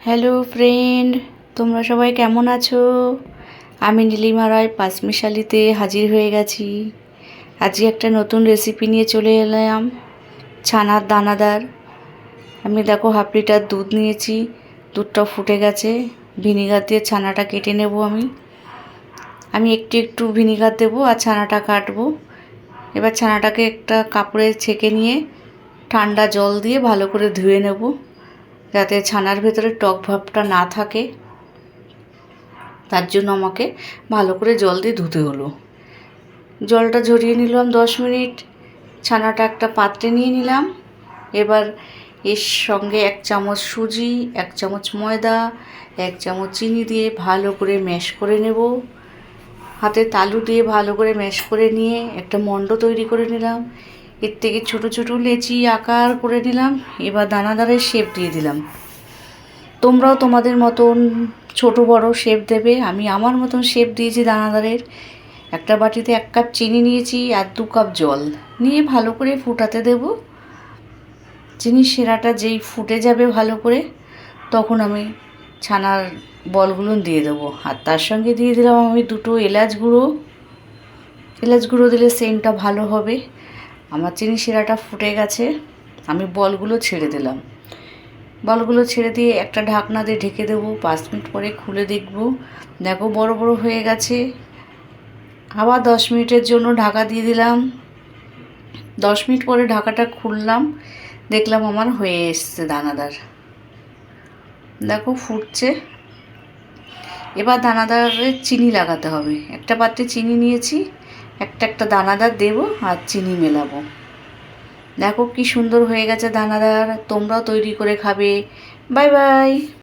Hello friend তোমরা সবাই কেমন আছো? আমি নীলিমা রায় পাঁচমিশালিতে হাজির হয়ে গেছি। আজকে একটা নতুন রেসিপি নিয়ে চলে এলাম, ছানার দানাদার। আমি দেখো, হাফ লিটার দুধ নিয়েছি, দুধটা ফুটে গেছে। ভিনিগার দিয়ে ছানাটা কেটে নেব আমি। আমি একটু একটু ভিনিগার দেবো আর ছানাটা কাটবো। এবার ছানাটাকে একটা কাপড়ে ছেঁকে নিয়ে ঠান্ডা জল দিয়ে ভালো করে ধুয়ে নেব। যাতে ছানার ভেতরে টক ভাবটা না থাকে, তার জন্য আমাকে ভালো করে জল দিয়ে ধুতে হলো। জলটা ঝরিয়ে নিলাম দশ মিনিট, ছানাটা একটা পাত্রে নিয়ে নিলাম। এবার এর সঙ্গে এক চামচ সুজি, এক চামচ ময়দা, এক চামচ চিনি দিয়ে ভালো করে ম্যাশ করে নেব। হাতে তালু দিয়ে ভালো করে ম্যাশ করে নিয়ে একটা মণ্ড তৈরি করে নিলাম। এর থেকে ছোট ছোট লেচি আকার করে নিলাম, এবার দানাদারের শেপ দিয়ে দিলাম। তোমরাও তোমাদের মতন ছোট বড় শেপ দেবে। আমি আমার মতন শেপ দিয়েছি দানাদারের। একটা বাটিতে এক কাপ চিনি নিয়েছি আর দু কাপ জল। নিয়ে ভালো করে ফুটাতে দেব। চিনি সেরাটা যেই ফুটে যাবে ভালো করে, তখন আমি ছানার বলগুলো দিয়ে দেবো। আর তার সঙ্গে দিয়ে দিলাম আমি দুটো এলাচ গুঁড়ো। এলাচ গুঁড়ো দিলে সেন্টটা ভালো হবে। আমার চিনি শিরাটা ফুটে গেছে, আমি বলগুলো ছেড়ে দিলাম। বলগুলো ছেড়ে দিয়ে একটা ঢাকনা দিয়ে ঢেকে দেবো, পাঁচ মিনিট পরে খুলে দেখব। দেখো বড় বড় হয়ে গেছে। আবার দশ মিনিটের জন্য ঢাকা দিয়ে দিলাম। দশ মিনিট পরে ঢাকাটা খুললাম, দেখলাম আমার হয়ে এসছে দানাদার। দেখো ফুটছে। এবার দানাদারে চিনি লাগাতে হবে। একটা পাত্রে চিনি নিয়েছি একটা একটা দানাদার দেব আর চিনি মেলাবো। দেখো কি সুন্দর হয়ে গেছে দানাদার, তোমরাও তৈরি করে খাবে। Bye bye.